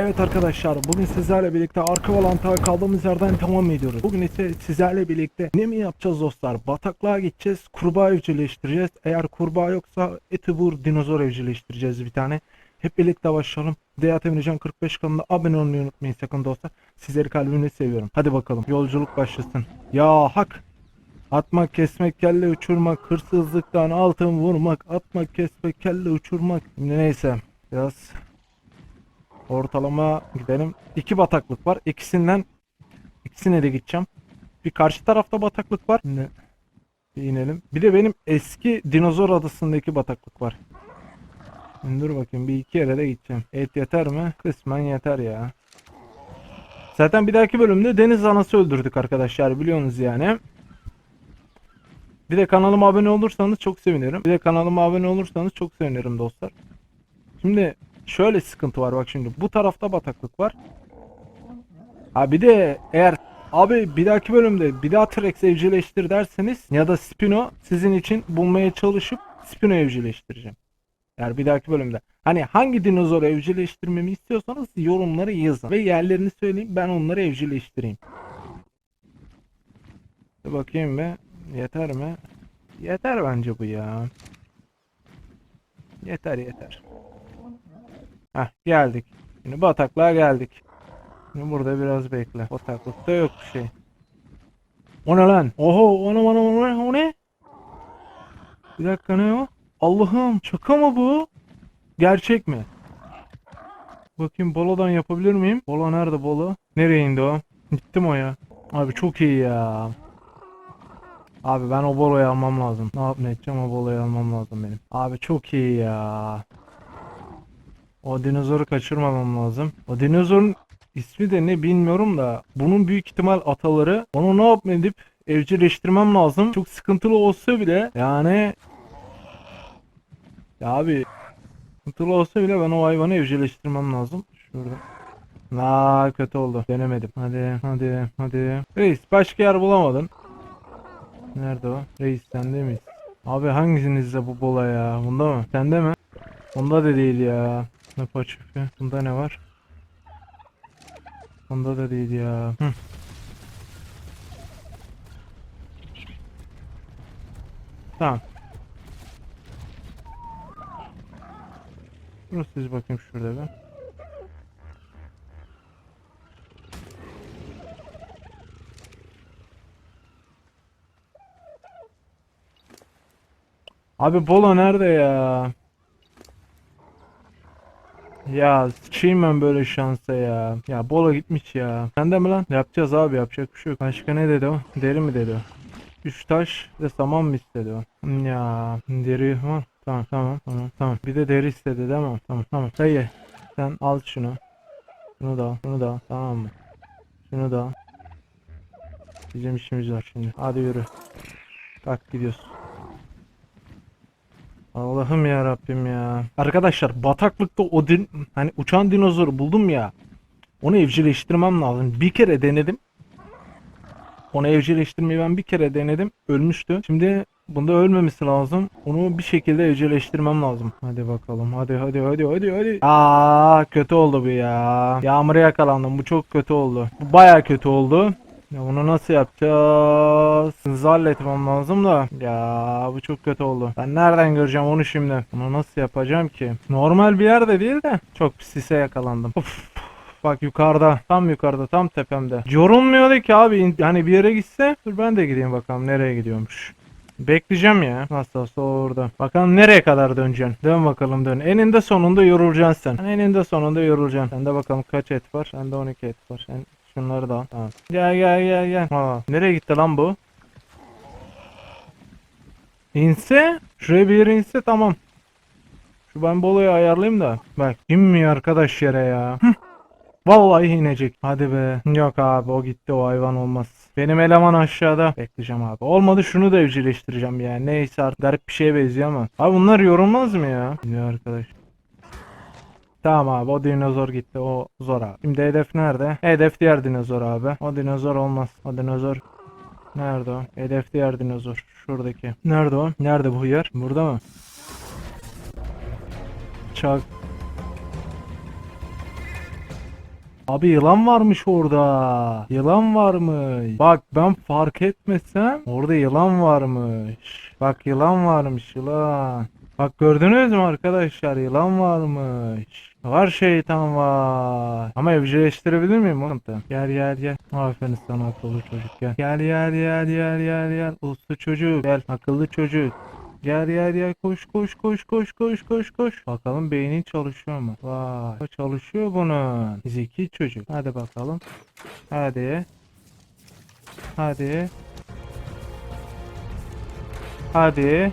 Evet arkadaşlar bugün sizlerle birlikte arka valanta kaldığımız yerden devam ediyoruz. Bugün ise sizlerle birlikte ne mi yapacağız dostlar? Bataklığa gideceğiz, kurbağa evcilleştireceğiz. Eğer kurbağa yoksa eti vur dinozor evcilleştireceğiz bir tane. Hep birlikte başlayalım. Deyat Emircan 45 kanalına abone olmayı unutmayın sakın dostlar. Sizleri kalbimle seviyorum. Hadi bakalım yolculuk başlasın. Ya hak! Atmak, kesmek, kelle uçurmak, hırsızlıktan altın vurmak, atmak, kesmek, kelle uçurmak. Neyse biraz Ortalama gidelim. İki bataklık var. İkisinden ikisine de gideceğim. Bir karşı tarafta bataklık var. Şimdi bir inelim. Bir de benim eski dinozor adasındaki bataklık var. Dur bakayım bir iki yere de gideceğim. Et yeter mi? Kısmen yeter ya. Zaten bir dahaki bölümde deniz anası öldürdük arkadaşlar biliyorsunuz yani. Bir de kanalıma abone olursanız çok sevinirim. Bir de kanalıma abone olursanız çok sevinirim dostlar. Şimdi şöyle sıkıntı var bak şimdi. Bu tarafta bataklık var. Ha bir de eğer abi bir dahaki bölümde bir daha T-Rex evcilleştir derseniz ya da Spino sizin için bulmaya çalışıp Spino evcilleştireceğim. Eğer bir dahaki bölümde. Hani hangi dinozoru evcilleştirmemi istiyorsanız yorumları yazın. Ve yerlerini söyleyeyim ben onları evcilleştireyim. Bir bakayım be. Yeter mi? Yeter bence bu ya. Yeter yeter. Heh geldik. Şimdi bataklığa geldik. Şimdi burada biraz bekle. Bataklıkta yok bir şey. O ne lan? Oho ona ona ona o ne? Bir dakika ne o? Allah'ım şaka mı bu? Gerçek mi? Bakayım bolodan yapabilir miyim? Bolo nerede bolo? Nereye indi o? Gittim o ya. Abi çok iyi ya. Abi ben o boloyu almam lazım. Ne yapmaya edeceğim o boloyu almam lazım benim. Abi çok iyi ya. O dinozoru kaçırmamam lazım. O dinozorun ismi de ne bilmiyorum da bunun büyük ihtimal ataları. Onu ne yapma edip evcilleştirmem lazım. Çok sıkıntılı olsa bile yani ya abi sıkıntılı olsa bile ben o hayvanı evcilleştirmem lazım. Şurada. Aa kötü oldu. Denemedim. Hadi hadi hadi. Reis başka yer bulamadın. Nerede o? Reis sende miyiz? Abi hangisinizde bu bola ya? Bunda mı? Sende mi? Bunda da değil ya. Ne paçufi? Bunda ne var? Bunda da değil ya. Hı. Tamam. Dur siz bakayım şurada be. Abi Bolo nerede ya? Ya sıçayım ben böyle şansa ya. Ya Bolo gitmiş ya. Sende mi lan? Yapacağız abi yapacak bir şey yok. Başka ne dedi o? Deri mi dedi o? Üç taş ve saman mı istedi o? Ya deri var. Tamam tamam tamam tamam. Bir de deri istedi değil mi? Tamam tamam. Dayı sen al şunu. Şunu da al. Şunu da al. Tamam mı? Şunu da al. Bizim işimiz var şimdi. Hadi yürü. Kalk gidiyoruz. Allah'ım ya Rabbim ya. Arkadaşlar bataklıkta o din hani uçan dinozoru buldum ya. Onu evcilleştirmem lazım. Bir kere denedim. Onu evcilleştirmeyi ben bir kere denedim. Ölmüştü. Şimdi bunda ölmemesi lazım. Onu bir şekilde evcilleştirmem lazım. Hadi bakalım. Hadi hadi hadi hadi hadi. Aa kötü oldu bu ya. Yağmura yakalandım. Bu çok kötü oldu. Bu baya kötü oldu. Ya bunu nasıl yapacağız? Hızlı halletmem lazım da. Ya bu çok kötü oldu. Ben nereden göreceğim onu şimdi? Bunu nasıl yapacağım ki? Normal bir yerde değil de. Çok sise yakalandım. Of. Bak yukarıda. Tam yukarıda. Tam tepemde. Yorulmuyordu ki abi. Yani bir yere gitse. Dur ben de gideyim bakalım nereye gidiyormuş. Bekleyeceğim ya. Nasıl olsa orada. Bakalım nereye kadar döneceksin. Dön bakalım dön. Eninde sonunda yorulacaksın sen. Eninde sonunda yorulacaksın. Sende bakalım kaç et var. Sende 12 et var. Sen şunları da al. Tamam. Gel gel gel gel. Aa, nereye gitti lan bu? İnse. Şuraya bir yere inse tamam. Şu ben boloyu ayarlayayım da. Bak inmiyor arkadaş yere ya. Hıh. Vallahi inecek. Hadi be. Yok abi o gitti o hayvan olmaz. Benim eleman aşağıda. Bekleyeceğim abi. Olmadı şunu da evcilleştireceğim yani. Neyse artık garip bir şeye benziyor ama. Abi bunlar yorulmaz mı ya? Ya arkadaş. Tamam abi o dinozor gitti o zor abi. Şimdi hedef nerede? Hedef diğer dinozor abi. O dinozor olmaz. O dinozor Nerede o? Hedef diğer dinozor. Şuradaki. Nerede o? Nerede bu yer? Burada mı? Çak. Abi yılan varmış orada. Yılan varmış. Bak ben fark etmesem orada yılan varmış. Bak yılan varmış yılan. Bak gördünüz mü arkadaşlar yılan varmış. Var şeytan var. Ama evcilleştirebilir miyim oğlum? Gel gel gel. Aferin sana akıllı çocuk gel. Gel gel gel gel gel gel. Uslu çocuk gel. Akıllı çocuk. Gel gel gel koş koş koş koş koş koş koş. Bakalım beynin çalışıyor mu? Vay çalışıyor bunun. Zeki çocuk. Hadi bakalım. Hadi. Hadi. Hadi.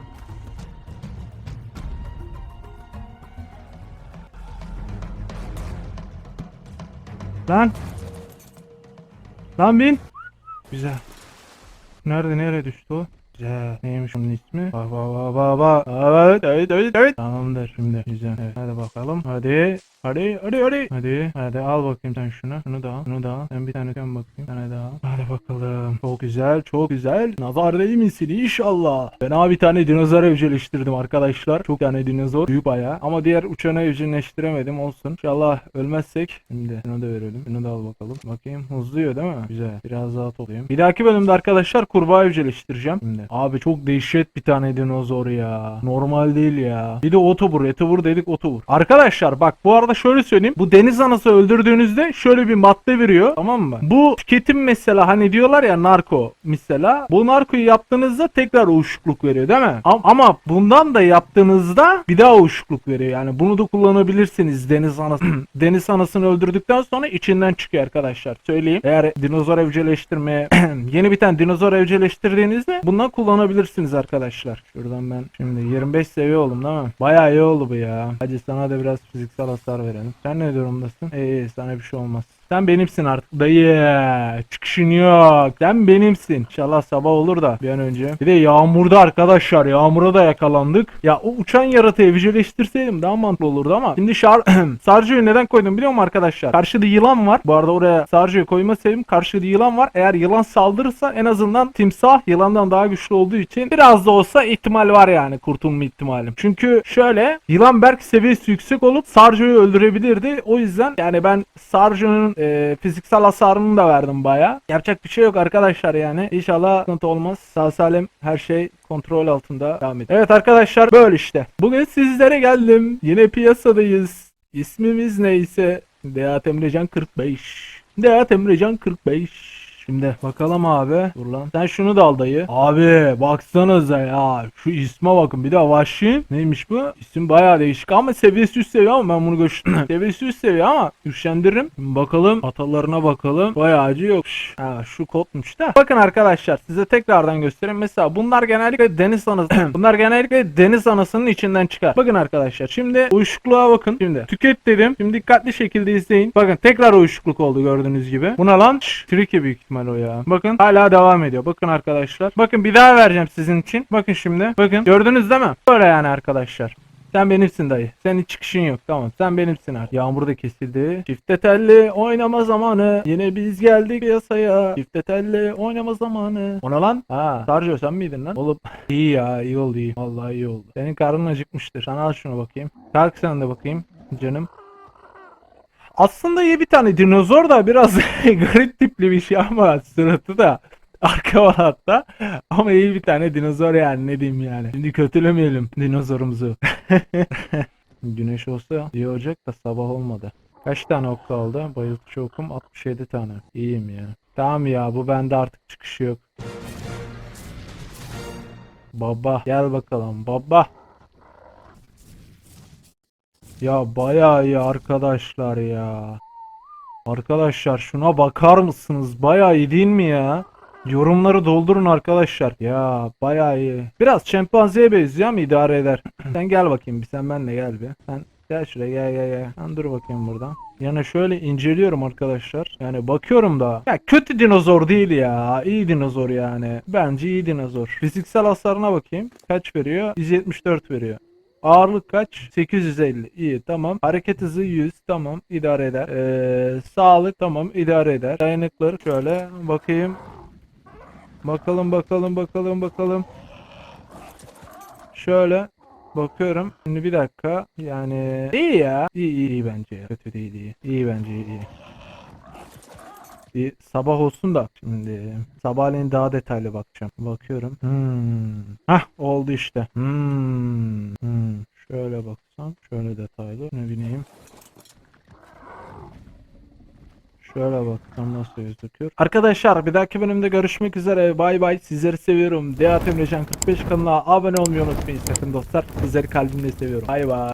Lan. Lan bin. Güzel. Nerede nereye düştü o? Güzel. Neymiş onun ismi? Bak bak bak bak bak. Evet evet evet evet. Tamamdır şimdi. Güzel. Evet. Hadi bakalım. Hadi. Hadi hadi hadi. Hadi. Hadi al bakayım sen şunu. Şunu da al. Şunu da al. Ben bir tane sen bakayım. Bir tane daha. Hadi bakalım. Çok güzel. Çok güzel. Nazar değil misin inşallah. Ben abi bir tane dinozor evcilleştirdim arkadaşlar. Çok tane dinozor. Büyük bayağı. Ama diğer uçanı evcilleştiremedim. Olsun. İnşallah ölmezsek. Şimdi şunu da verelim. Şunu da al bakalım. Bakayım. Hızlıyor değil mi? Güzel. Biraz daha toplayayım. Bir dahaki bölümde arkadaşlar kurbağa evcilleştireceğim. Şimdi. Abi çok dehşet bir tane dinozor ya. Normal değil ya. Bir de otobur. Etobur dedik otobur. Arkadaşlar bak bu arada şöyle söyleyeyim. Bu deniz anası öldürdüğünüzde şöyle bir madde veriyor. Tamam mı? Bu tüketim mesela hani diyorlar ya narko mesela. Bu narkoyu yaptığınızda tekrar uyuşukluk veriyor değil mi? Am- Ama bundan da yaptığınızda bir daha uyuşukluk veriyor. Yani bunu da kullanabilirsiniz deniz anası. deniz anasını öldürdükten sonra içinden çıkıyor arkadaşlar. Söyleyeyim. Eğer dinozor evcilleştirmeye yeni bir tane dinozor evcilleştirdiğinizde bundan kullanabilirsiniz arkadaşlar. Şuradan ben şimdi 25 seviye oldum değil mi? Bayağı iyi oldu bu ya. Hadi sana da biraz fiziksel hasar verelim. Sen ne durumdasın? İyi sana bir şey olmaz. Sen benimsin artık dayı. Çıkışın yok. Sen benimsin. İnşallah sabah olur da bir an önce. Bir de yağmurda arkadaşlar. Yağmura da yakalandık. Ya o uçan yaratığı evcilleştirseydim daha mantıklı olurdu ama. Şimdi şar Sarcı'yı neden koydum biliyor musun arkadaşlar? Karşıda yılan var. Bu arada oraya Sarcı'yı koyma sebebim karşıda yılan var. Eğer yılan saldırırsa en azından timsah yılandan daha güçlü olduğu için biraz da olsa ihtimal var yani kurtulma ihtimalim. Çünkü şöyle yılan belki seviyesi yüksek olup Sarcı'yı öldürebilirdi. O yüzden yani ben Sarcı'nın e, fiziksel hasarını da verdim baya. Yapacak bir şey yok arkadaşlar yani. İnşallah sıkıntı olmaz. Sağ salim her şey kontrol altında devam ediyor. Evet arkadaşlar böyle işte. Bugün sizlere geldim. Yine piyasadayız. İsmimiz neyse. Deat Emrecan 45. Deat Emrecan 45. Şimdi bakalım abi. Dur lan. Sen şunu da al dayı. Abi baksanıza ya. Şu isme bakın. Bir de Vahşi. Neymiş bu? İsim bayağı değişik ama seviyesi üst seviye ama ben bunu göç seviyesi üst seviye ama güçlendiririm. Şimdi bakalım. Atalarına bakalım. Bayağı acı yok. Ha şu kodmuş da. Bakın arkadaşlar size tekrardan göstereyim. Mesela bunlar genellikle deniz anası. bunlar genellikle deniz anasının içinden çıkar. Bakın arkadaşlar. Şimdi uyuşukluğa bakın. Şimdi tüket dedim. Şimdi dikkatli şekilde izleyin. Bakın tekrar uyuşukluk oldu gördüğünüz gibi. Buna lan Şş, Tricky büyük ihtimal o ya. Bakın hala devam ediyor. Bakın arkadaşlar. Bakın bir daha vereceğim sizin için. Bakın şimdi. Bakın gördünüz değil mi? Böyle yani arkadaşlar. Sen benimsin dayı. Senin çıkışın yok. Tamam. Sen benimsin artık. Yağmur da kesildi. Çifte telli oynama zamanı. Yine biz geldik piyasaya. Çifte telli oynama zamanı. Ona lan? Ha. Sarjo sen miydin lan? Oğlum. iyi ya. iyi oldu iyi. Vallahi iyi oldu. Senin karnın acıkmıştır. Sana al şunu bakayım. Kalk sen de bakayım. Canım. Aslında iyi bir tane dinozor da biraz garip tipli bir şey ama suratı da arka var hatta. Ama iyi bir tane dinozor yani ne diyeyim yani. Şimdi kötülemeyelim dinozorumuzu. Güneş olsa iyi olacak da sabah olmadı. Kaç tane ok kaldı? Bayıltıcı okum 67 tane. İyiyim ya. Tamam ya bu bende artık çıkışı yok. Baba gel bakalım baba. Ya bayağı iyi arkadaşlar ya. Arkadaşlar şuna bakar mısınız? Bayağı iyi değil mi ya? Yorumları doldurun arkadaşlar. Ya bayağı iyi. Biraz şempanzeye benziyor ama idare eder. sen gel bakayım bir sen benle gel bir. Sen Gel şuraya gel gel gel. Ben dur bakayım buradan. Yani şöyle inceliyorum arkadaşlar. Yani bakıyorum da. Ya kötü dinozor değil ya. İyi dinozor yani. Bence iyi dinozor. Fiziksel hasarına bakayım. Kaç veriyor? 174 veriyor. Ağırlık kaç? 850. İyi tamam. Hareket hızı 100. Tamam idare eder. Ee, sağlık tamam idare eder. Dayanıkları şöyle bakayım. Bakalım bakalım bakalım bakalım. Şöyle bakıyorum. Şimdi bir dakika. Yani iyi ya. İyi iyi, iyi bence ya. Kötü değil iyi. İyi bence iyi. Bir sabah olsun da şimdi sabahleyin daha detaylı bakacağım. Bakıyorum. Hmm. Hah oldu işte. Hmm. Hmm. Şöyle baksam şöyle detaylı. Ne bileyim. Şöyle baksam nasıl gözüküyor. Arkadaşlar bir dahaki bölümde görüşmek üzere. Bay bay. Sizleri seviyorum. Deat Emrecan 45 kanalına abone olmayı unutmayın sakın dostlar. Sizleri kalbimle seviyorum. Bay bay.